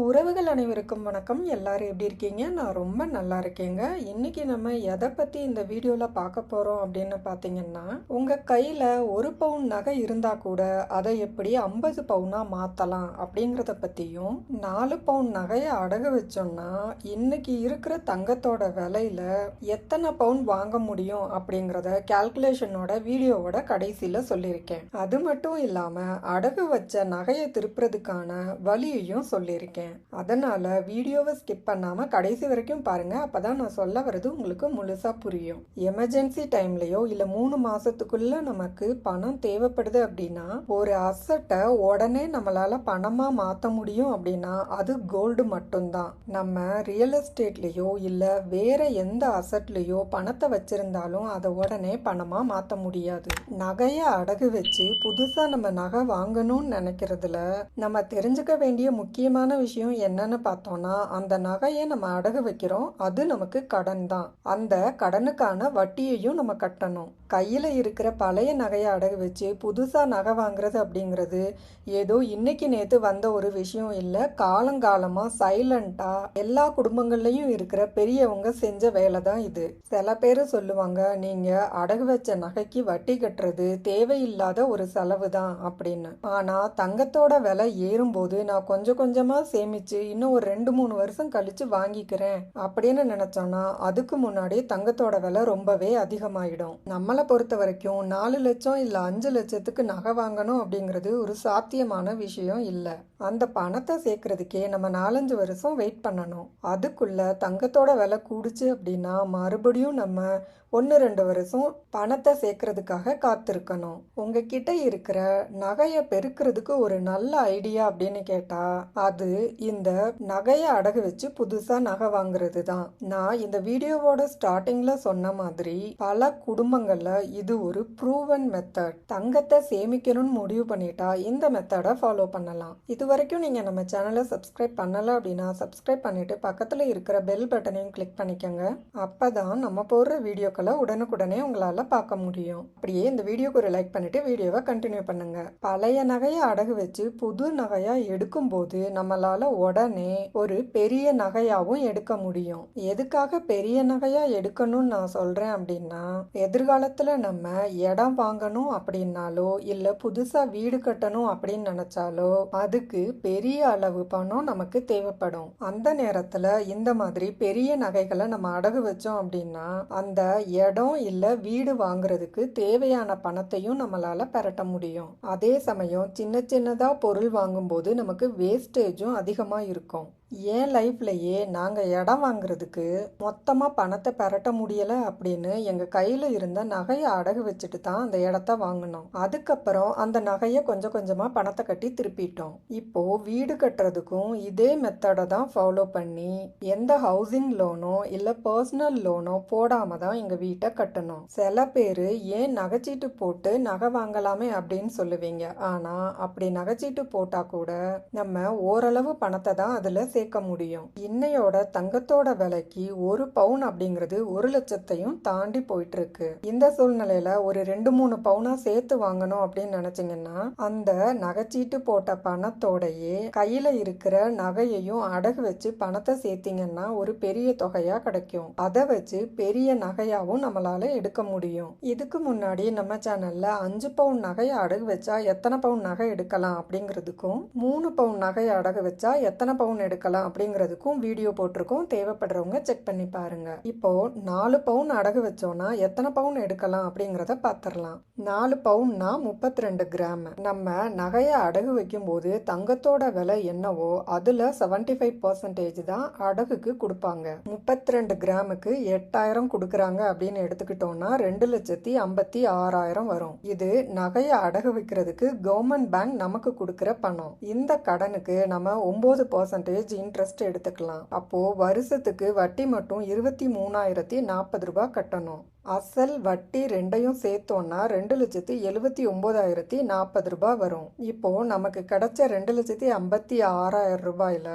உறவுகள் அனைவருக்கும் வணக்கம். எல்லாரும் எப்படி இருக்கீங்க? நான் ரொம்ப நல்லா இருக்கேங்க. இன்னைக்கு நம்ம எதை பத்தி இந்த வீடியோல பார்க்க போறோம் அப்படின்னு பார்த்தீங்கன்னா உங்க கையில ஒரு பவுன் நகை இருந்தா கூட அதை எப்படி ஐம்பது பவுனா மாத்தலாம் அப்படிங்கறத பத்தியும் நாலு பவுன் நகையை அடகு வச்சோம்னா இன்னைக்கு இருக்கிற தங்கத்தோட விலையில எத்தனை பவுன் வாங்க முடியும் அப்படிங்கறத கால்குலேஷனோட வீடியோவோட கடைசியில சொல்லியிருக்கேன். அது மட்டும் இல்லாம அடகு வச்ச நகையை திருப்புறதுக்கான வழியையும் சொல்லியிருக்கேன். அதனால வீடியோவை ஸ்கிப் பண்ணாம கடைசி வரைக்கும் பாருங்க. அப்பதான் நான் சொல்ல வர்றது உங்களுக்கு முழுசா புரியும். எமர்ஜென்சி டைம்லயோ இல்ல மூணு மாசத்துக்குள்ள நமக்கு பணம் தேவைப்படுது அப்படின்னா ஒரு அசட்டை உடனே நம்மளால பணமா மாத்த முடியும் அப்படின்னா அது கோல்டு மட்டும்தான். நம்ம ரியல் எஸ்டேட்லயோ இல்ல வேற எந்த அசட்லயோ பணத்தை வச்சிருந்தாலும் அதை உடனே பணமா மாத்த முடியாது. நகைய அடகு வச்சு புதுசா நம்ம நகை வாங்கணும்னு நினைக்கிறதுல நம்ம தெரிஞ்சுக்க வேண்டிய முக்கியமான விஷயம் என்னன்னு பார்த்தோம்னா அந்த நகையை நம்ம அடகு வைக்கிறோம் அது நமக்கு கடன் தான். அந்த கடனுக்கான வட்டியையும் நம்ம கட்டணும். கையில் இருக்கிற பழைய நகையை அடகு வச்சு புதுசாக நகை வாங்குறது அப்படிங்கிறது ஏதோ இன்னைக்கு நேற்று வந்த ஒரு விஷயம் இல்லை. காலங்காலமாக சைலண்டாக எல்லா குடும்பங்கள்லையும் இருக்கிற பெரியவங்க செஞ்ச வேலை தான் இது. சில பேர் சொல்லுவாங்க நீங்கள் அடகு வச்ச நகைக்கு வட்டி கட்டுறது தேவையில்லாத ஒரு செலவு தான் அப்படின்னு. ஆனால் தங்கத்தோட விலை ஏறும்போது நான் கொஞ்சம் கொஞ்சமாக சேமிச்சு இன்னும் ஒரு ரெண்டு மூணு வருஷம் கழித்து வாங்கிக்கிறேன் அப்படின்னு நினச்சோன்னா அதுக்கு முன்னாடி தங்கத்தோட விலை ரொம்பவே அதிகமாயிடும். நம்மளை பொறுத்த வரைக்கும் நாலு லட்சம் இல்லை அஞ்சு லட்சத்துக்கு நகை வாங்கணும் அப்படிங்கிறது ஒரு சாத்தியமான விஷயம் இல்லை. அந்த பணத்தை சேர்க்கறதுக்கே நம்ம நாலஞ்சு வருஷம் வெயிட் பண்ணணும். அதுக்குள்ள தங்கத்தோட விலை கூடுச்சு அப்படின்னா மறுபடியும் நம்ம ஒன்று ரெண்டு வருஷம் பணத்தை சேர்க்கறதுக்காக காத்திருக்கணும். உங்ககிட்ட இருக்கிற நகையை பெருக்கிறதுக்கு ஒரு நல்ல ஐடியா அப்படின்னு கேட்டா அது இந்த நகையை அடகு வச்சு புதுசா நகை வாங்குறது தான் நான் இந்த வீடியோவோட ஸ்டார்டிங்ல சொன்ன மாதிரி பல குடும்பங்கள்ல இது ஒரு ப்ரூவன் மெத்தட் தங்கத்தை சேமிக்கணும்னு முடிவு பண்ணிட்டா இந்த மெத்தடை ஃபாலோ பண்ணலாம். இது வரைக்கும் நீங்கள் நம்ம சேனலை சப்ஸ்கிரைப் பண்ணலை அப்படின்னா சப்ஸ்கிரைப் பண்ணிவிட்டு பக்கத்தில் இருக்கிற பெல் பட்டனையும் கிளிக் பண்ணிக்கோங்க. அப்போ தான் நம்ம போடுற வீடியோக்களை உடனுக்குடனே உங்களால் பார்க்க முடியும். அப்படியே இந்த வீடியோக்கு ஒரு லைக் பண்ணிவிட்டு வீடியோவை கண்டினியூ பண்ணுங்கள் பழைய நகையை அடகு வச்சு புது நகையாக எடுக்கும்போது நம்மளால் உடனே ஒரு பெரிய நகையாகவும் எடுக்க முடியும். எதுக்காக பெரிய நகையாக எடுக்கணும்னு நான் சொல்கிறேன் அப்படின்னா எதிர்காலத்தில் நம்ம இடம் வாங்கணும் அப்படின்னாலோ இல்லை புதுசாக வீடு கட்டணும் அப்படின்னு நினச்சாலோ அதுக்கு பெரிய அளவு பணம் நமக்கு தேவைப்படும். அந்த நேரத்துல இந்த மாதிரி பெரிய நகைகளை நம்ம அடகு வச்சோம் அப்படின்னா அந்த இடம் இல்ல வீடு வாங்குறதுக்கு தேவையான பணத்தையும் நம்மளால பெரட்ட முடியும். அதே சமயம் சின்ன சின்னதா பொருள் வாங்கும்போது நமக்கு வேஸ்டேஜும் அதிகமா இருக்கும். என் லைஃப்லையே நாங்கள் இடம் வாங்குறதுக்கு மொத்தமாக பணத்தை பெரட்ட முடியலை அப்படின்னு எங்கள் கையில் இருந்த நகையை அடகு வச்சுட்டு தான் அந்த இடத்த வாங்கினோம். அதுக்கப்புறம் அந்த நகையை கொஞ்சம் கொஞ்சமாக பணத்தை கட்டி திருப்பிட்டோம். இப்போது வீடு கட்டுறதுக்கும் இதே மெத்தடை தான் ஃபாலோ பண்ணி எந்த ஹவுசிங் லோனோ இல்லை பர்சனல் லோனோ போடாமல் தான் எங்கள் வீட்டை கட்டணும். சில பேர் ஏன் நகைச்சீட்டு போட்டு நகை வாங்கலாமே அப்படின்னு சொல்லுவீங்க. ஆனால் அப்படி நகைச்சீட்டு போட்டால் கூட நம்ம ஓரளவு பணத்தை தான் அதில் சேர்க்க முடியும். இன்னையோட தங்கத்தோட விலைக்கு ஒரு பவுன் அப்படிங்கிறது ஒரு லட்சத்தையும் தாண்டி போயிட்டு இருக்கு இந்த சூழ்நிலையில ஒரு ரெண்டு மூணு பவுனா சேர்த்து வாங்கணும் அப்படின்னு நினைச்சீங்கன்னா அந்த நகைச்சீட்டு போட்ட பணத்தோடையே கையில இருக்கிற நகையையும் அடகு வச்சு பணத்தை சேர்த்தீங்கன்னா ஒரு பெரிய தொகையா கிடைக்கும். அதை வச்சு பெரிய நகையாவும் நம்மளால எடுக்க முடியும். இதுக்கு முன்னாடி நம்ம சேனல்ல அஞ்சு பவுன் நகையை அடகு வச்சா எத்தனை பவுன் நகை எடுக்கலாம் அப்படிங்கிறதுக்கும் மூணு பவுன் நகையை அடகு வச்சா எத்தனை பவுன் எடுக்கலாம் அப்படிங்கிறதுக்கும் வீடியோ போட்டிருக்கோம். தேவைப்படுறவங்க செக் பண்ணி பாருங்க. இப்போ நாலு பவுன் அடகு வச்சோம்னா எத்தனை பவுன் எடுக்கலாம் அப்படிங்கிறத பார்த்துடலாம் நாலு பவுன்னா முப்பத்தி ரெண்டு கிராம் நம்ம நகையை அடகு வைக்கும் போது தங்கத்தோட விலை என்னவோ அதுல செவன்டி ஃபைவ் பர்சன்டேஜ் தான் அடகுக்கு கொடுப்பாங்க. முப்பத்தி ரெண்டு கிராமுக்கு எட்டாயிரம் கொடுக்குறாங்க அப்படின்னு எடுத்துக்கிட்டோம்னா ரெண்டு லட்சத்தி ஐம்பத்தி ஆறாயிரம் வரும். இது நகையை அடகு வைக்கிறதுக்கு கவர்மெண்ட் பேங்க் நமக்கு கொடுக்குற பணம். இந்த கடனுக்கு நம்ம ஒன்பது பர்சன்டேஜ் இன்ட்ரெஸ்ட் எடுத்துக்கலாம். அப்போ வருஷத்துக்கு வட்டி மட்டும் இருபத்தி மூணாயிரத்தி நாற்பது ரூபாய் கட்டணும். அசல் வட்டி ரெண்டையும் சேர்த்தோன்னா ரெண்டு லட்சத்தி எழுபத்தி ஒம்போதாயிரத்தி நாற்பது ரூபாய் வரும். இப்போ நமக்கு கிடைச்ச ரெண்டு லட்சத்தி ஐம்பத்தி ஆறாயிரம் ரூபாயில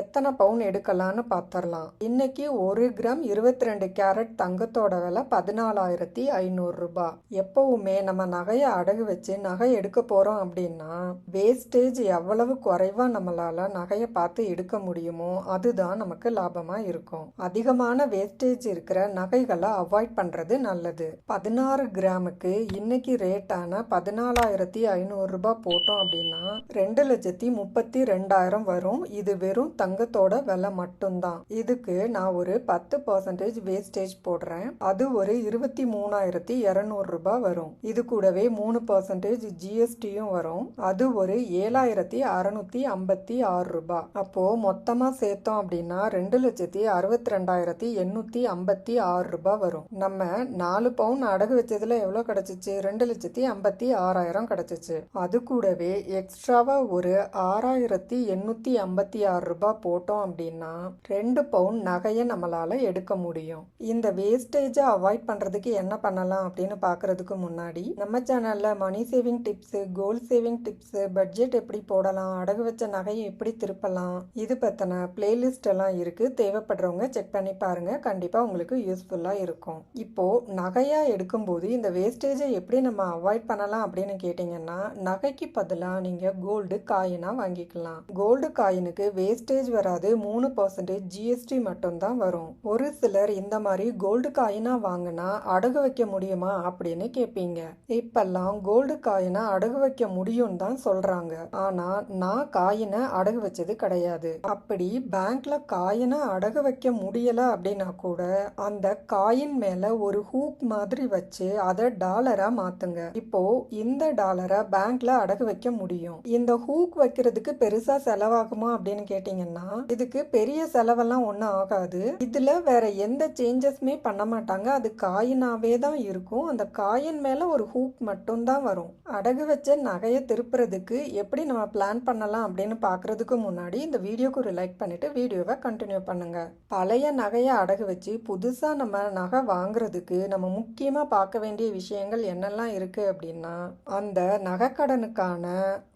எத்தனை பவுன் எடுக்கலாம்னு பார்த்துடலாம் இன்னைக்கு ஒரு கிராம் இருபத்தி ரெண்டு கேரட் தங்கத்தோட விலை பதினாலாயிரத்தி ஐநூறு ரூபாய். எப்பவுமே நம்ம நகையை அடகு வச்சு நகை எடுக்க போறோம் அப்படின்னா வேஸ்டேஜ் எவ்வளவு குறைவா நம்மளால நகையை பார்த்து எடுக்க முடியுமோ அதுதான் நமக்கு லாபமா இருக்கும். அதிகமான வேஸ்டேஜ் இருக்கிற நகைகளை அவாய்ட் பண்றது நல்லது. பதினாறு கிராமுக்கு இன்னைக்கு ரேட்டான பதினாலாயிரத்தி ஐநூறு ரூபாய் போட்டோம் அப்படின்னா ரெண்டு லட்சத்தி முப்பத்தி ரெண்டாயிரம் வரும். இது வெறும் தங்கத்தோட விலை மட்டும்தான். இதுக்கு நான் ஒரு பத்து பர்சன்டேஜ் வேஸ்டேஜ் போடுறேன். அது ஒரு இருபத்தி மூணாயிரத்தி இரநூறுபா ரூபாய் வரும். இது கூடவே மூணு பர்சன்டேஜ் ஜிஎஸ்டியும் வரும். அது ஒரு ஏழாயிரத்தி அறுநூத்தி ஐம்பத்தி ஆறு ரூபாய். அப்போ மொத்தமா சேர்த்தோம் அப்படின்னா ரெண்டு லட்சத்தி அறுபத்தி ரெண்டாயிரத்தி எண்ணூத்தி ஐம்பத்தி ஆறு ரூபாய் வரும். நம்ம நாலு பவுன் அடகு வச்சதுல எவ்வளோ கிடச்சிச்சு? ரெண்டு லட்சத்தி ஐம்பத்தி ஆறாயிரம் கிடைச்சிச்சு. அது கூடவே எக்ஸ்ட்ராவா ஒரு ஆறாயிரத்தி எண்ணூத்தி ஐம்பத்தி ஆறு ரூபாய் போட்டோம் அப்படின்னா ரெண்டு பவுன் நகையை நம்மளால எடுக்க முடியும். இந்த வேஸ்டேஜை அவாய்ட் பண்றதுக்கு என்ன பண்ணலாம் அப்படின்னு பாக்குறதுக்கு முன்னாடி நம்ம சேனல்ல money saving tips gold saving tips budget எப்படி போடலாம் அடகு வச்ச நகையை எப்படி திருப்பலாம் இது பத்தின பிளேலிஸ்ட் எல்லாம் இருக்கு. தேவைப்படுறவங்க செக் பண்ணி பாருங்க. கண்டிப்பா உங்களுக்கு யூஸ்ஃபுல்லா இருக்கும். இப்போ நகையாக எடுக்கும்போது இந்த வேஸ்டேஜை எப்படி நம்ம அவாய்ட் பண்ணலாம் அப்படின்னு கேட்டிங்கன்னா நகைக்கு பதிலாக நீங்கள் கோல்டு காயினாக வாங்கிக்கலாம். கோல்டு காயினுக்கு வேஸ்டேஜ் வராது மூணு பர்சன்டேஜ் ஜிஎஸ்டி மட்டும்தான் வரும். ஒரு சிலர் இந்த மாதிரி கோல்டு காயினாக வாங்கினா அடகு வைக்க முடியுமா அப்படின்னு கேட்பீங்க இப்பெல்லாம் கோல்டு காயினை அடகு வைக்க முடியும்னு தான் சொல்கிறாங்க ஆனால் நான் காயினை அடகு வச்சது கிடையாது. அப்படி பேங்க்ல காயினை அடகு வைக்க முடியல அப்படின்னா கூட அந்த காயின் மேல ஒரு ஹூக் மாதிரி வச்சு அதை டாலரா மாத்துங்க. இப்போ இந்த டாலரை பேங்க்ல அடகு வைக்க முடியும். இந்த ஹூக் வைக்கிறதுக்கு பெருசா செலவாகுமா அப்படின்னு கேட்டீங்கன்னா இதுக்கு பெரிய செலவெல்லாம் ஒன்றும் ஆகாது. இதுல வேற எந்த சேஞ்சஸுமே பண்ண மாட்டாங்க. அது காயினாவே தான் இருக்கும். அந்த காயின் மேல ஒரு ஹூக் மட்டும் தான் வரும். அடகு வச்ச நகையை திருப்புறதுக்கு எப்படி நம்ம பிளான் பண்ணலாம் அப்படின்னு பாக்குறதுக்கு முன்னாடி இந்த வீடியோக்கு ஒரு லைக் பண்ணிட்டு வீடியோவை கண்டினியூ பண்ணுங்க. பழைய நகையை அடகு வச்சு புதுசா நம்ம நகை வாங்குறதுக்கு நம்ம முக்கியமாக பார்க்க வேண்டிய விஷயங்கள் என்னெல்லாம் இருக்கு அப்படின்னா அந்த நகைக்கடனுக்கான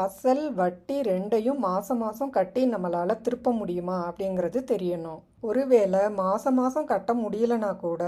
அசல் வட்டி ரெண்டையும் மாசம் மாசம் கட்டி நம்மளால திருப்ப முடியுமா அப்படிங்கிறது தெரியணும். ஒருவேளை மாதம் மாதம் கட்ட முடியலனா கூட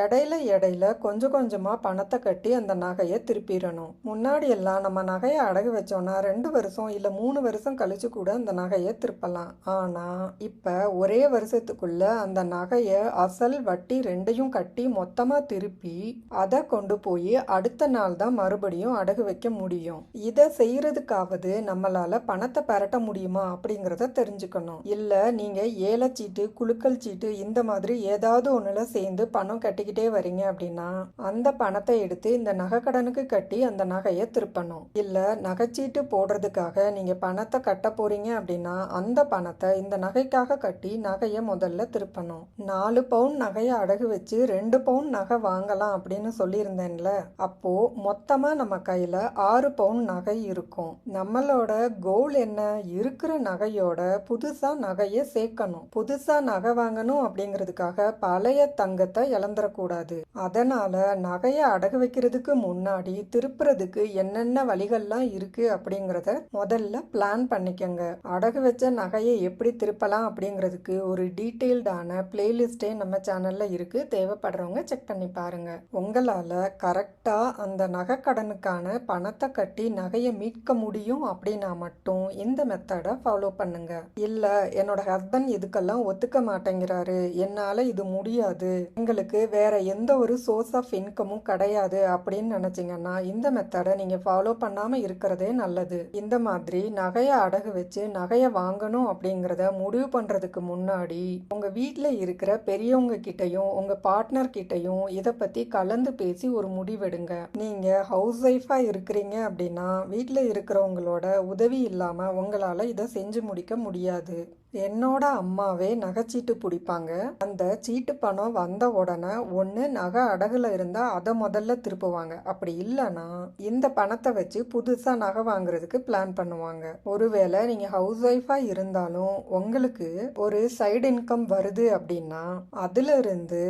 இடையில இடையில கொஞ்சம் கொஞ்சமாக பணத்தை கட்டி அந்த நகையை திருப்பிடணும். முன்னாடி எல்லாம் நம்ம நகையை அடகு வச்சோன்னா ரெண்டு வருஷம் இல்லை மூணு வருஷம் கழிச்சு கூட அந்த நகையை திருப்பலாம். ஆனால் இப்போ ஒரே வருஷத்துக்குள்ள அந்த நகையை அசல் வட்டி ரெண்டையும் கட்டி மொத்தமாக திருப்பி அதை கொண்டு போய் அடுத்த நாள் தான் மறுபடியும் அடகு வைக்க முடியும். இதை செய்கிறதுக்காவது நம்மளால் பணத்தை பெரட்ட முடியுமா அப்படிங்கிறத தெரிஞ்சுக்கணும். இல்லை நீங்கள் ஏலச்சீட்டு குழுக்கள் சீட்டு இந்த மாதிரி ஏதாவது ஒன்றுல சேர்ந்து பணம் கட்டிக்கிட்டே வரீங்க அப்படின்னா அந்த பணத்தை எடுத்து இந்த நகை கடனுக்கு கட்டி அந்த நகையை திருப்பணும். இல்ல நகைச்சீட்டு போடுறதுக்காக நீங்க பணத்தை கட்ட போறீங்க அப்படின்னா அந்த பணத்தை இந்த நகைக்காக கட்டி நகையை முதல்ல திருப்பணும். நாலு பவுன் நகையை அடகு வச்சு ரெண்டு பவுன் நகை வாங்கலாம் அப்படின்னு சொல்லியிருந்தேன்ல அப்போ மொத்தமா நம்ம கையில ஆறு பவுன் நகை இருக்கும். நம்மளோட கோல் என்ன? இருக்கிற நகையோட புதுசா நகையை சேர்க்கணும். புதுசா நகை வாங்கணும் அப்படிங்கிறதுக்காக பழைய தங்கத்தை இழந்துடக்கூடாது அதனால நகையை அடகு வைக்கிறதுக்கு முன்னாடி திருப்புறதுக்கு என்னென்ன வழிகள்லாம் இருக்கு அப்படிங்கிறத முதல்ல பிளான் பண்ணிக்கங்க. அடகு வச்ச நகையை எப்படி திருப்பலாம் அப்படிங்கிறதுக்கு ஒரு டீட்டெயில்டான பிளேலிஸ்டே நம்ம சேனல்ல இருக்கு. தேவைப்படுறவங்க செக் பண்ணி பாருங்க. உங்களால கரெக்டா அந்த நகை கடனுக்கான பணத்தை கட்டி நகையை மீட்க முடியும் அப்படின்னா மட்டும் இந்த மெத்தடை ஃபாலோ பண்ணுங்க. இல்ல என்னோட ஹஸ்பண்ட் இதுக்கெல்லாம் ஒத்துக்க மாட்டேங்கிறாரு. என்னால இது முடியாது. எங்களுக்கு வேற எந்த ஒரு சோர்ஸ் ஆஃப் இன்கமும் கிடையாது அப்படின்னு நினச்சிங்கன்னா இந்த மெத்தடை நீங்க ஃபாலோ பண்ணாம இருக்கிறதே நல்லது. இந்த மாதிரி நகையை அடகு வச்சு நகையை வாங்கணும் அப்படிங்கறத முடிவு பண்றதுக்கு முன்னாடி உங்க வீட்டில் இருக்கிற பெரியவங்க கிட்டயும் உங்க பார்ட்னர் கிட்டயும் இத பத்தி கலந்து பேசி ஒரு முடிவெடுங்க. நீங்க ஹவுஸ் ஒய்ஃபா இருக்கிறீங்க அப்படின்னா வீட்டில் இருக்கிறவங்களோட உதவி இல்லாம உங்களால இதை செஞ்சு முடிக்க முடியாது. என்னோட அம்மாவே நகைச்சீட்டு பிடிப்பாங்க. அந்த சீட்டு பணம் வந்த உடனே ஒன்று நகை அடகுல இருந்தா அதை முதல்ல திருப்புவாங்க. அப்படி இல்லைன்னா இந்த பணத்தை வச்சு புதுசா நகை வாங்குறதுக்கு பிளான் பண்ணுவாங்க. ஒருவேளை நீங்க ஹவுஸ் ஒய்ஃபா இருந்தாலும் உங்களுக்கு ஒரு சைடு இன்கம் வருது அப்படின்னா அதுல இருந்து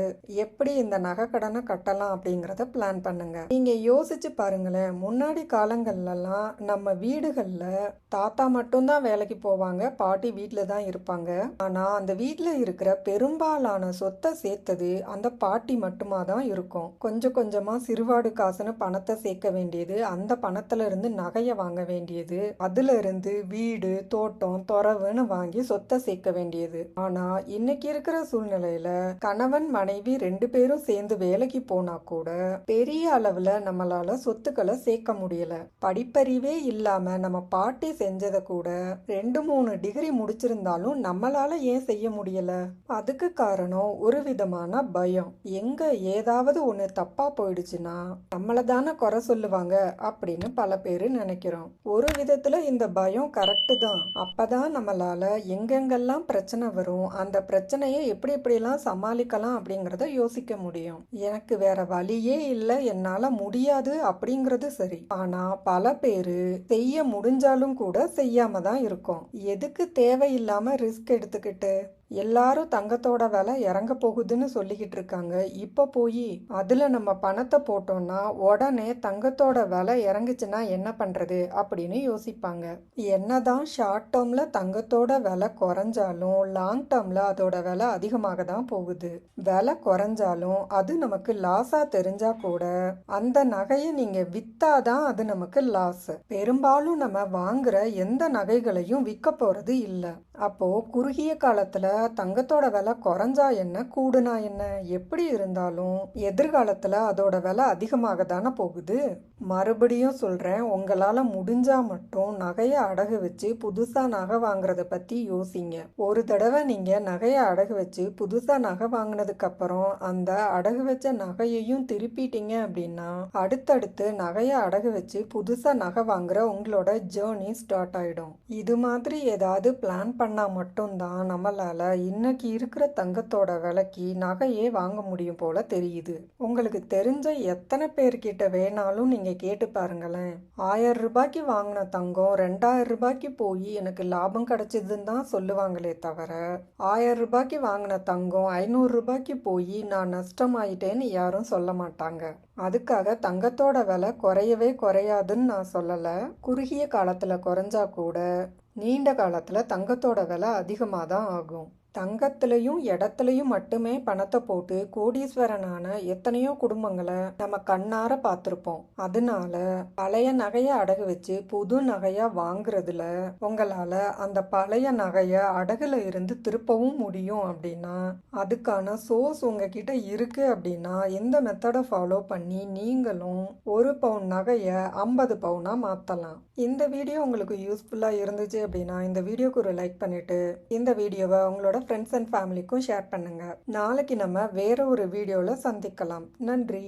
எப்படி இந்த நகை கடனை கட்டலாம் அப்படிங்கறத பிளான் பண்ணுங்க. நீங்க யோசிச்சு பாருங்களேன் முன்னாடி காலங்கள்லாம் நம்ம வீடுகள்ல தாத்தா மட்டும்தான் வேலைக்கு போவாங்க பாட்டி வீட்டில் தான் இருப்பாங்க. ஆனா அந்த வீட்டில் இருக்கிற பெரும்பாலான சொத்தை சேர்த்தது அந்த பாட்டி மட்டுமா தான் இருக்கும். கொஞ்சம் கொஞ்சமா சிறுவாடு காசுன்னு பணத்தை சேர்க்க வேண்டியது அந்த பணத்துல இருந்து நகையை வாங்க வேண்டியது அதுல இருந்து வீடு தோட்டம் துறவுன்னு வாங்கி சொத்தை சேர்க்க வேண்டியது. ஆனா இன்னைக்கு இருக்கிற சூழ்நிலையில கணவன் மனைவி ரெண்டு பேரும் சேர்ந்து வேலைக்கு போனா கூட பெரிய அளவுல நம்மளால சொத்துக்களை சேர்க்க முடியல. படிப்பறிவே இல்லாம நம்ம பாட்டி செஞ்சதை கூட ரெண்டு மூணு டிகிரி முடிச்சிருந்தாலும் நம்மளால ஏன் செய்ய முடியல? அதுக்கு காரணம் ஒரு விதமான பயம். எங்க ஏதாவது ஒண்ணு தப்பா போயிடுச்சுன்னா நம்மள தானே குறை சொல்லுவாங்க அப்படின்னு பல பேர் நினைக்கிறோம். ஒரு விதத்துல இந்த பயம் கரெக்டு தான். அப்பதான் நம்மளால எங்கெங்கெல்லாம் பிரச்சனை வரும் அந்த பிரச்சனையை எப்படி எப்படிலாம் சமாளிக்கலாம் அப்படிங்கறத யோசிக்க முடியும். எனக்கு வேற வழியே இல்லை என்னால முடியாது அப்படிங்கிறது சரி. ஆனா பல பேரு செய்ய முடிஞ்சாலும் கூட செய்யாம தான் இருக்கும். எதுக்கு தேவையில்லாம ரிஸ்க் எடுத்துக்கிட்டு எல்லாரும் தங்கத்தோட விலை இறங்க போகுதுன்னு சொல்லிக்கிட்டு இருக்காங்க. இப்போ போய் அதில் நம்ம பணத்தை போட்டோம்னா உடனே தங்கத்தோட விலை இறங்குச்சுன்னா என்ன பண்ணுறது அப்படின்னு யோசிப்பாங்க. என்னதான் ஷார்ட் டேர்மில் தங்கத்தோட விலை குறைஞ்சாலும் லாங் டேர்மில் அதோட விலை அதிகமாக தான் போகுது. விலை குறைஞ்சாலும் அது நமக்கு லாஸாக தெரிஞ்சா கூட அந்த நகையை நீங்கள் விற்றாதான் அது நமக்கு லாஸ் பெரும்பாலும் நம்ம வாங்குற எந்த நகைகளையும் விற்க போகிறது இல்லை. அப்போது குறுகிய காலத்தில் தங்கத்தோட விலை குறைஞ்சா என்ன கூடுனா என்ன எப்படி இருந்தாலும் எதிர்காலத்தில் அதோட விலை அதிகமாக தானே போகுது. மறுபடியும் சொல்கிறேன் உங்களால் முடிஞ்சால் மட்டும் நகையை அடகு வச்சு புதுசாக நகை வாங்குறத பற்றி யோசிங்க. ஒரு தடவை நீங்கள் நகையை அடகு வச்சு புதுசாக நகை வாங்கினதுக்கப்புறம் அந்த அடகு வச்ச நகையையும் திருப்பிட்டீங்க அப்படின்னா அடுத்தடுத்து நகையை அடகு வச்சு புதுசாக நகை வாங்குற உங்களோட ஜேர்னி ஸ்டார்ட் ஆகிடும் இது மாதிரி ஏதாவது பிளான் பண்ணால் மட்டும்தான் நம்மளால இன்னைக்கு இருக்கிற தங்கத்தோட விலைக்கு நகையே வாங்க முடியும் போல தெரியுது. உங்களுக்கு தெரிஞ்ச எத்தனை பேர்கிட்ட வேணாலும் நீங்க கேட்டு பாருங்களேன். ஆயிரம் ரூபாய்க்கு வாங்கின தங்கம் ரெண்டாயிரம் ரூபாய்க்கு போய் எனக்கு லாபம் கிடைச்சதுன்னு தான் சொல்லுவாங்களே தவிர ஆயிரம் ரூபாய்க்கு வாங்கின தங்கம் ஐநூறு ரூபாய்க்கு போய் நான் நஷ்டமாயிட்டேன்னு யாரும் சொல்ல மாட்டாங்க. அதுக்காக தங்கத்தோட விலை குறையவே குறையாதுன்னு நான் சொல்லலை. குறுகிய காலத்துல குறைஞ்சா கூட நீண்ட காலத்துல தங்கத்தோட விலை அதிகமாக தான் ஆகும். தங்கத்திலையும் இடத்துலையும் மட்டுமே பணத்தை போட்டு கோடீஸ்வரனான எத்தனையோ குடும்பங்களை நம்ம கண்ணார பார்த்துருப்போம். அதனால பழைய நகையை அடகு வச்சு புது நகையா வாங்குறதுல உங்களால அந்த பழைய நகைய அடகுல இருந்து திருப்பவும் முடியும் அப்படின்னா அதுக்கான சோர்ஸ் உங்ககிட்ட இருக்கு அப்படின்னா இந்த மெத்தடை ஃபாலோ பண்ணி நீங்களும் ஒரு பவுன் நகைய ஐம்பது பவுனா மாத்தலாம். இந்த வீடியோ உங்களுக்கு யூஸ்ஃபுல்லா இருந்துச்சு அப்படின்னா இந்த வீடியோக்கு ஒரு லைக் பண்ணிட்டு இந்த வீடியோவை உங்களோட ஃப்ரெண்ட்ஸ் அண்ட் ஃபேமிலிக்கும் ஷேர் பண்ணுங்க. நாளைக்கு நம்ம வேற ஒரு வீடியோவில் சந்திக்கலாம். நன்றி.